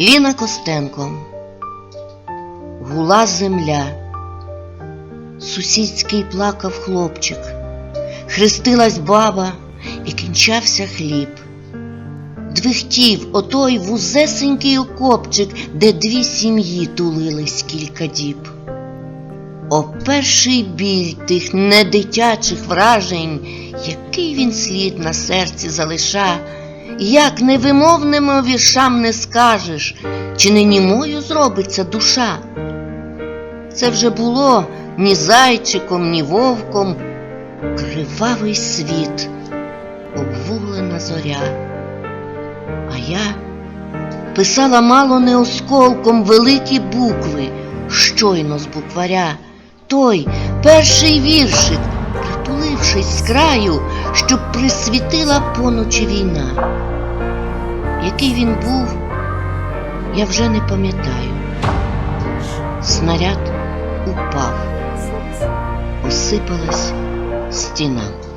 Ліна Костенко. Гула земля. Сусідський плакав хлопчик, хрестилась баба і кінчався хліб. Двихтів отой вузесенький окопчик, де дві сім'ї тулились кілька діб. О перший біль тих недитячих вражень, який він слід на серці залиша, як невимовними віршам не скажеш, чи не німою зробиться душа. Це вже було ні зайчиком, ні вовком, кривавий світ, обвуглена зоря. А я писала мало не осколком великі букви, щойно з букваря, той перший віршик, притулившись з краю, щоб присвітила поночі війна. Який він був, я вже не пам'ятаю. Снаряд упав, осипалась стіна.